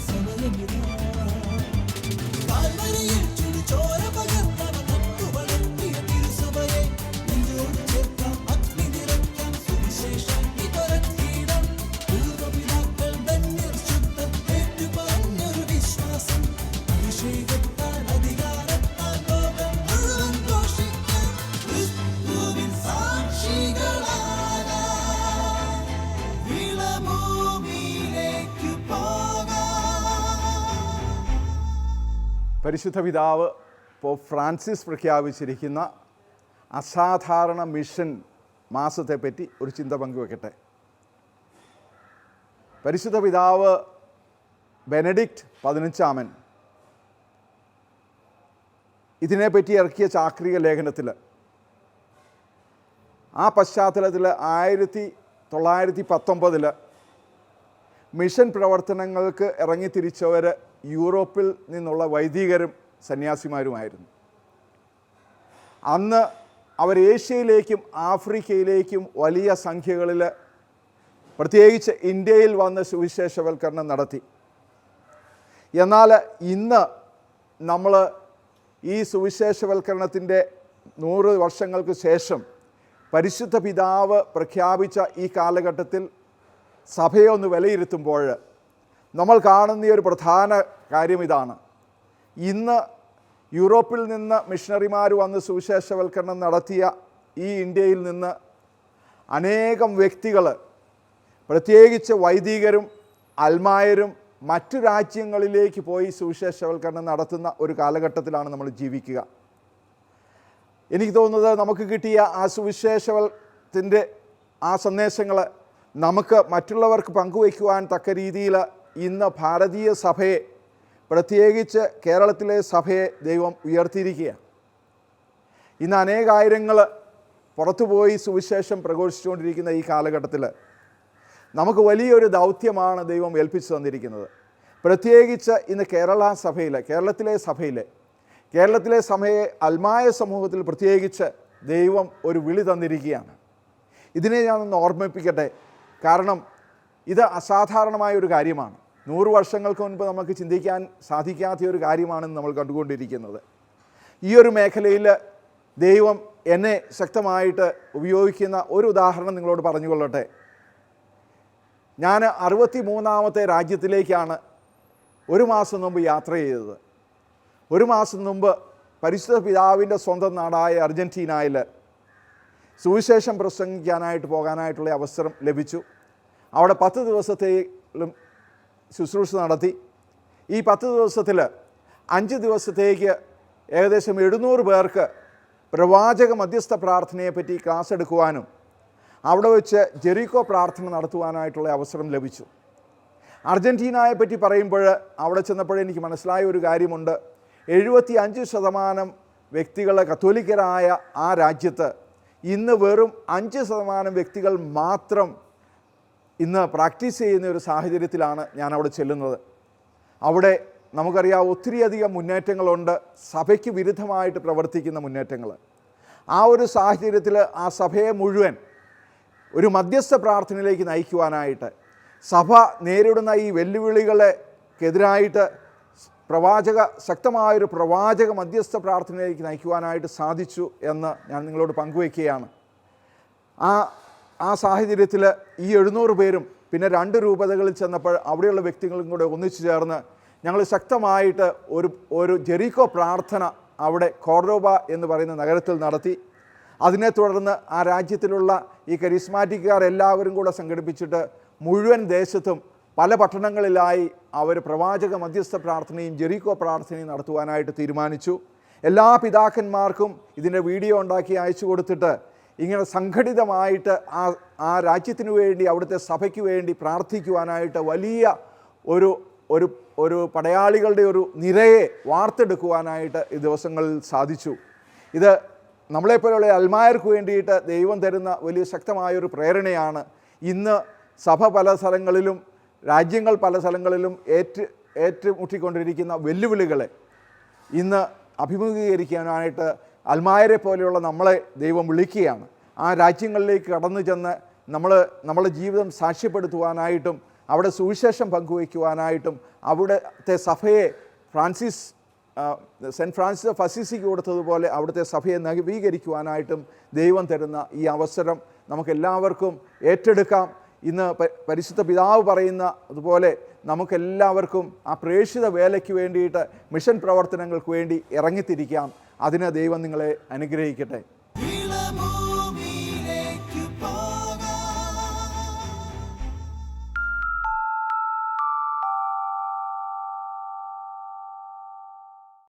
சமயமிதான் പരിശുദ്ധ പിതാവ് pop Francis പ്രഖ്യാപിച്ചിരിക്കുന്ന അസാധാരണ മിഷൻ മാസത്തെപ്പറ്റി ഒരു ചിന്ത പങ്കുവെക്കട്ടെ. പരിശുദ്ധ പിതാവ് ബെനഡിക്റ്റ് പതിനഞ്ചാമൻ. ഇതിനെപ്പറ്റി ഇറക്കിയ ചാക്രിക ലേഖനത്തിൽ ആ പശ്ചാത്തലത്തിൽ ആയിരത്തി തൊള്ളായിരത്തി പത്തൊമ്പതിൽ മിഷൻ പ്രവർത്തനങ്ങൾക്ക് ഇറങ്ങിത്തിരിച്ചവർ യൂറോപ്പിൽ നിന്നുള്ള വൈദികരും സന്യാസിമാരുമായിരുന്നു. അന്ന് അവർ ഏഷ്യയിലേക്കും ആഫ്രിക്കയിലേക്കും വലിയ സംഖ്യകളിൽ പ്രത്യേകിച്ച് ഇന്ത്യയിൽ വന്ന് സുവിശേഷവൽക്കരണം നടത്തി. എന്നാൽ ഇന്ന് നമ്മൾ ഈ സുവിശേഷവൽക്കരണത്തിന്റെ നൂറ് വർഷങ്ങൾക്ക് ശേഷം പരിശുദ്ധ പിതാവ് പ്രഖ്യാപിച്ച ഈ കാലഘട്ടത്തിൽ സഭയെ ഒന്ന് വിലയിരുത്തുമ്പോൾ നമ്മൾ കാണുന്ന ഒരു പ്രധാന കാര്യം ഇതാണ്. ഇന്ന് യൂറോപ്പിൽ നിന്ന് മിഷണറിമാർ വന്ന് സുവിശേഷവൽക്കരണം നടത്തിയ ഈ ഇന്ത്യയിൽ നിന്ന് അനേകം വ്യക്തികൾ പ്രത്യേകിച്ച് വൈദികരും അൽമായരും മറ്റു രാജ്യങ്ങളിലേക്ക് പോയി സുവിശേഷവൽക്കരണം നടത്തുന്ന ഒരു കാലഘട്ടത്തിലാണ് നമ്മൾ ജീവിക്കുക. എനിക്ക് തോന്നുന്നത് നമുക്ക് കിട്ടിയ ആ സുവിശേഷവത്തിന്റെ ആ സന്ദേശങ്ങൾ നമുക്ക് മറ്റുള്ളവർക്ക് പങ്കുവയ്ക്കുവാൻ തക്ക രീതിയിൽ ഇന്ന് ഭാരതീയ സഭയെ പ്രത്യേകിച്ച് കേരളത്തിലെ സഭയെ ദൈവം ഉയർത്തിയിരിക്കുകയാണ്. ഇന്ന് അനേകായിരങ്ങൾ പുറത്തുപോയി സുവിശേഷം പ്രഘോഷിച്ചുകൊണ്ടിരിക്കുന്ന ഈ കാലഘട്ടത്തിൽ നമുക്ക് വലിയൊരു ദൗത്യമാണ് ദൈവം ഏൽപ്പിച്ചു തന്നിരിക്കുന്നത്. പ്രത്യേകിച്ച് ഇന്ന് കേരള സഭയിൽ കേരളത്തിലെ സഭയിൽ കേരളത്തിലെ സഭയെ അൽമായ സമൂഹത്തിൽ പ്രത്യേകിച്ച് ദൈവം ഒരു വിളി തന്നിരിക്കുകയാണ്. ഇതിനെ ഞാനൊന്ന് ഓർമ്മിപ്പിക്കട്ടെ. കാരണം ഇത് അസാധാരണമായ ഒരു കാര്യമാണ്. നൂറ് വർഷങ്ങൾക്ക് മുൻപ് നമുക്ക് ചിന്തിക്കാൻ സാധിക്കാത്ത ഒരു കാര്യമാണെന്ന് നമ്മൾ കണ്ടുകൊണ്ടിരിക്കുന്നത്. ഈ ഒരു മേഖലയിൽ ദൈവം എന്നെ ശക്തമായിട്ട് ഉപയോഗിക്കുന്ന ഒരു ഉദാഹരണം നിങ്ങളോട് പറഞ്ഞുകൊള്ളട്ടെ. ഞാൻ അറുപത്തി മൂന്നാമത്തെ രാജ്യത്തിലേക്കാണ് ഒരു മാസം മുമ്പ് യാത്ര ചെയ്തത്. ഒരു മാസം മുമ്പ് പരിശുദ്ധ പിതാവിന്റെ സ്വന്തം നാടായ അർജന്റീനയിൽ സുവിശേഷം പ്രസംഗിക്കാനായിട്ട് പോകാനായിട്ടുള്ള അവസരം ലഭിച്ചു. അവിടെ പത്ത് ദിവസത്തേലും ശുശ്രൂഷ നടത്തി. ഈ പത്ത് ദിവസത്തിൽ അഞ്ച് ദിവസത്തേക്ക് ഏകദേശം എഴുന്നൂറ് പേർക്ക് പ്രവാചക മധ്യസ്ഥ പ്രാർത്ഥനയെപ്പറ്റി ക്ലാസ് എടുക്കുവാനും അവിടെ വെച്ച് ജെറിക്കോ പ്രാർത്ഥന നടത്തുവാനായിട്ടുള്ള അവസരം ലഭിച്ചു. അർജന്റീനയെ പറ്റി പറയുമ്പോൾ അവിടെ ചെന്നപ്പോൾ എനിക്ക് മനസ്സിലായ ഒരു കാര്യമുണ്ട്. എഴുപത്തി അഞ്ച് ശതമാനം വ്യക്തികൾ കത്തോലിക്കരായ ആ രാജ്യത്ത് ഇന്ന് വെറും അഞ്ച് ശതമാനം വ്യക്തികൾ മാത്രം ഇന്ന് പ്രാക്ടീസ് ചെയ്യുന്ന ഒരു സാഹചര്യത്തിലാണ് ഞാൻ അവിടെ ചെല്ലുന്നത്. അവിടെ നമുക്കറിയാം ഒത്തിരിയധികം മുന്നേറ്റങ്ങളുണ്ട്. സഭയ്ക്ക് വിരുദ്ധമായിട്ട് പ്രവർത്തിക്കുന്ന മുന്നേറ്റങ്ങൾ ആ ഒരു സാഹചര്യത്തിൽ ആ സഭയെ മുഴുവൻ ഒരു മധ്യസ്ഥ പ്രാർത്ഥനയിലേക്ക് നയിക്കുവാനായിട്ട് സഭ നേരിടുന്ന ഈ വെല്ലുവിളികളെക്കെതിരായിട്ട് പ്രവാചക ശക്തമായൊരു പ്രവാചക മധ്യസ്ഥ പ്രാർത്ഥനയിലേക്ക് നയിക്കുവാനായിട്ട് സാധിച്ചു എന്ന് ഞാൻ നിങ്ങളോട് പങ്കുവയ്ക്കുകയാണ്. ആ ആ സാഹചര്യത്തിൽ ഈ എഴുന്നൂറ് പേരും പിന്നെ രണ്ട് രൂപതകളിൽ ചെന്നപ്പോൾ അവിടെയുള്ള വ്യക്തികളും കൂടെ ഒന്നിച്ചു ചേർന്ന് ഞങ്ങൾ ശക്തമായിട്ട് ഒരു ഒരു ജെറീക്കോ പ്രാർത്ഥന അവിടെ കോർഡോബ എന്ന് പറയുന്ന നഗരത്തിൽ നടത്തി. അതിനെ തുടർന്ന് ആ രാജ്യത്തിലുള്ള ഈ കരിസ്മാറ്റിക്കാർ എല്ലാവരും കൂടെ സംഘടിപ്പിച്ചിട്ട് മുഴുവൻ ദേശത്തും പല പട്ടണങ്ങളിലായി അവർ പ്രവാചക മധ്യസ്ഥ പ്രാർത്ഥനയും ജെറീക്കോ പ്രാർത്ഥനയും നടത്തുവാനായിട്ട് തീരുമാനിച്ചു. എല്ലാ പിതാക്കന്മാർക്കും ഇതിന്റെ വീഡിയോ ഉണ്ടാക്കി അയച്ചു കൊടുത്തിട്ട് ഇങ്ങനെ സംഘടിതമായിട്ട് ആ ആ രാജ്യത്തിനു വേണ്ടി അവിടുത്തെ സഭയ്ക്ക് വേണ്ടി പ്രാർത്ഥിക്കുവാനായിട്ട് വലിയ ഒരു ഒരു ഒരു പടയാളികളുടെ ഒരു നിരയെ വാർത്തെടുക്കുവാനായിട്ട് ഈ ദിവസങ്ങളിൽ സാധിച്ചു. ഇത് നമ്മളെപ്പോലുള്ള അൽമായർക്ക് വേണ്ടിയിട്ട് ദൈവം തരുന്ന വലിയ ശക്തമായൊരു പ്രേരണയാണ്. ഇന്ന് സഭ പല സ്ഥലങ്ങളിലും രാജ്യങ്ങൾ പല സ്ഥലങ്ങളിലും ഏറ്റ് ഏറ്റുമുട്ടിക്കൊണ്ടിരിക്കുന്ന വെല്ലുവിളികളെ ഇന്ന് അഭിമുഖീകരിക്കാനായിട്ട് അൽമായരെ പോലെയുള്ള നമ്മളെ ദൈവം വിളിക്കുകയാണ്. ആ രാജ്യങ്ങളിലേക്ക് കടന്നു ചെന്ന് നമ്മൾ നമ്മുടെ ജീവിതം സാക്ഷ്യപ്പെടുത്തുവാനായിട്ടും അവിടെ സുവിശേഷം പങ്കുവയ്ക്കുവാനായിട്ടും അവിടുത്തെ സഭയെ ഫ്രാൻസിസ് സെന്റ് ഫ്രാൻസിസ് ഓഫ് അസിസിക്ക് കൊടുത്തതുപോലെ അവിടുത്തെ സഭയെ നവീകരിക്കുവാനായിട്ടും ദൈവം തരുന്ന ഈ അവസരം നമുക്കെല്ലാവർക്കും ഏറ്റെടുക്കാം. ഇന്ന് പരിശുദ്ധ പിതാവ് പറയുന്ന അതുപോലെ നമുക്കെല്ലാവർക്കും ആ പ്രേക്ഷിത വേലയ്ക്ക് വേണ്ടിയിട്ട് മിഷൻ പ്രവർത്തനങ്ങൾക്ക് വേണ്ടി ഇറങ്ങിത്തിരിക്കാം. അതിന് ദൈവം നിങ്ങളെ അനുഗ്രഹിക്കട്ടെ.